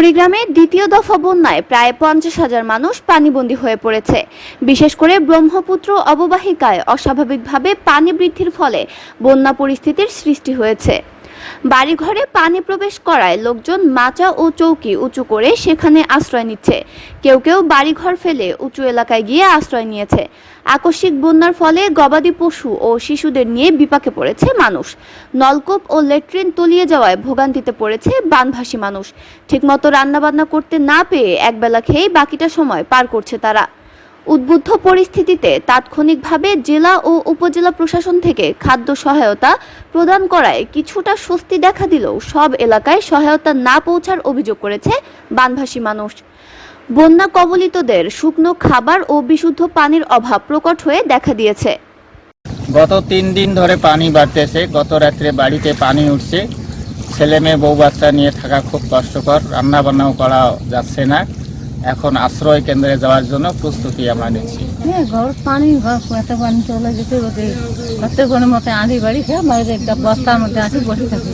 কুড়িগ্রামে দ্বিতীয় দফা বন্যায় প্রায় পঞ্চাশ হাজার মানুষ পানিবন্দী হয়ে পড়েছে। বিশেষ করে ব্রহ্মপুত্র অববাহিকায় অস্বাভাবিকভাবে পানি বৃদ্ধির ফলে বন্যা পরিস্থিতির সৃষ্টি হয়েছে। বাড়িঘরে পানি প্রবেশ করায় লোকজন মাচা ও চৌকি উঁচু করে সেখানে আশ্রয় নিচ্ছে। কেউ কেউ বাড়িঘর ফেলে উঁচু এলাকায় গিয়ে আশ্রয় নিয়েছে। আকস্মিক বন্যার ফলে গবাদি পশু ও শিশুদের নিয়ে বিপাকে পড়েছে মানুষ। নলকূপ ও লেট্রিন তলিয়ে যাওয়ায় ভোগান্তিতে পড়েছে বানভাসী মানুষ। ঠিকমতো রান্নাবান্না করতে না পেয়ে একবেলা খেয়েই বাকিটা সময় পার করছে তারা। উদ্বুদ্ধ পরিস্থিতিতে তাৎক্ষণিকভাবে জেলা ও উপজেলা প্রশাসন থেকে খাদ্য সহায়তা প্রদান করায় কিছুটা স্বস্তি দেখা দিলেও সব এলাকায় সহায়তা না পৌঁছার অভিযোগ করেছে বানভাসী মানুষ। বন্যা কবলিতদের শুকনো খাবার ও বিশুদ্ধ পানির অভাব প্রকট হয়ে দেখা দিয়েছে। গত তিন দিন ধরে পানি বাড়তেছে। গত রাত্রে বাড়িতে পানি উঠছে। ছেলে মেয়ে, বউ বাচ্চা নিয়ে থাকা খুব কষ্টকর। রান্না বান্নাও করা যাচ্ছে না। এখন আশ্রয় কেন্দ্রে যাওয়ার জন্য প্রস্তুতি আমরা নিচ্ছি। হ্যাঁ ঘর, পানি এত পানি চলে যেতে ওদের কত কোনো মতে আঁধি বাড়ি খেয়ে বাইরে একটা বস্তার মধ্যে আসি বসে থাকি।